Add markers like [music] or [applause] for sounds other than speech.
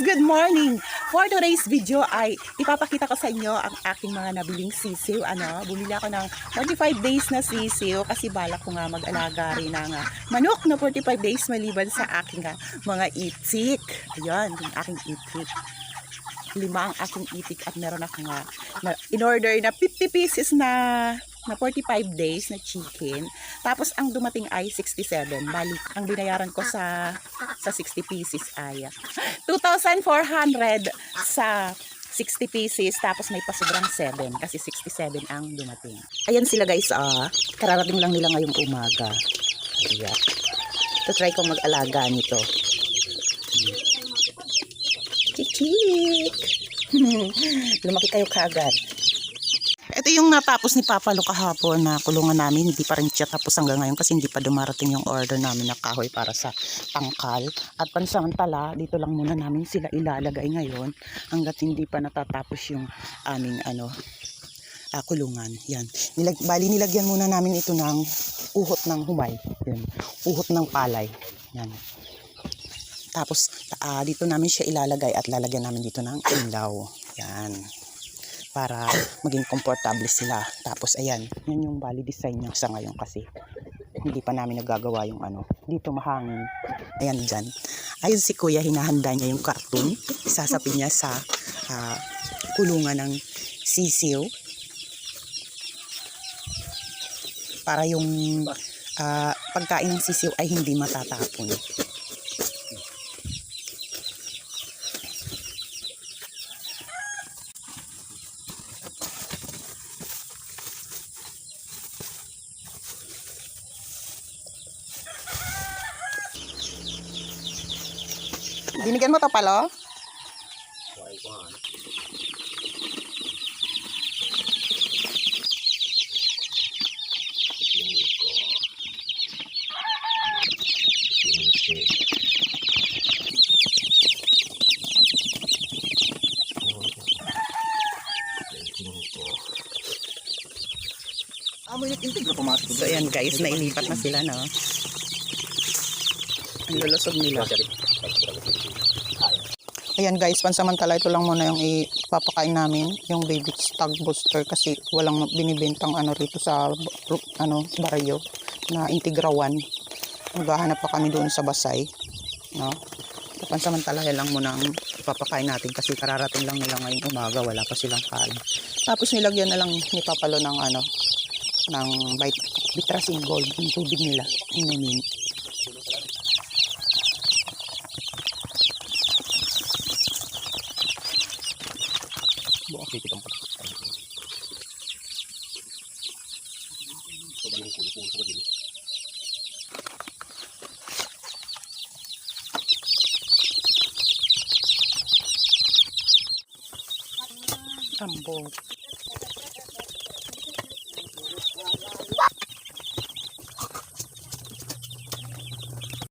good morning! For today's video ay ipapakita ko sa inyo ang aking mga nabiling sisiw. Ano, bumili ako ng 45 days na sisiw kasi balak ko nga mag-alaga rin ng ah, manok na 45 days maliban sa aking ah, mga itik. Ayan, yung aking itik. Lima ang aking itik at meron akong ah, na, in order na 50 pieces na na 45 days na chicken. Tapos ang dumating ay 67. Bali, ang binayaran ko sa sa 60 pieces ay ah, 2,400 sa 60 pieces tapos may pasobrang 7 kasi 67 ang dumating. Ayan sila guys ah. Kararating lang nila ngayong umaga. Ayan. So try kong mag-alaga nito. Chichik! [laughs] Lumaki kayo kagad. Ito yung natapos ni Papa Lu kahapon na kulungan namin. Hindi pa rin siya tapos hanggang ngayon kasi hindi pa dumarating yung order namin na kahoy para sa tangkal. At pansamantala, dito lang muna namin sila ilalagay ngayon hanggat hindi pa natatapos yung aming ano, ah, kulungan. Yan. Nilag, bali nilagyan muna namin ito ng uhot ng humay. Yan. Uhot ng palay. Yan. Tapos ah, dito namin siya ilalagay at lalagyan namin dito ng ilaw. Yan para maging komportable sila. Tapos ayan, yun yung bali design niya sa ngayon kasi hindi pa namin nagagawa yung ano. Dito mahangin. Ayan dyan. Ayun si kuya, hinahanda niya yung cartoon. Isasapin niya sa ah, kulungan ng sisiw. Para yung ah, pagkain ng sisiw ay hindi matatapon. Binigyan mo to palo? So ayan guys, nailipat na sila no. Ang lulusog nila. Ayan guys, pansamantala ito lang muna yung ipapakain namin, yung baby stag booster kasi walang binibentang ano rito sa ano baryo na integrawan. Maghahanap pa kami doon sa Basay, no? So, pansamantala yan lang muna ang ipapakain natin kasi kararating lang nila ngayong umaga, wala pa silang kain. Tapos nilagyan na lang ni Papalo ng ano, ng bit bitrasin gold yung tubig nila inumin. Bukas dito ang Tambot.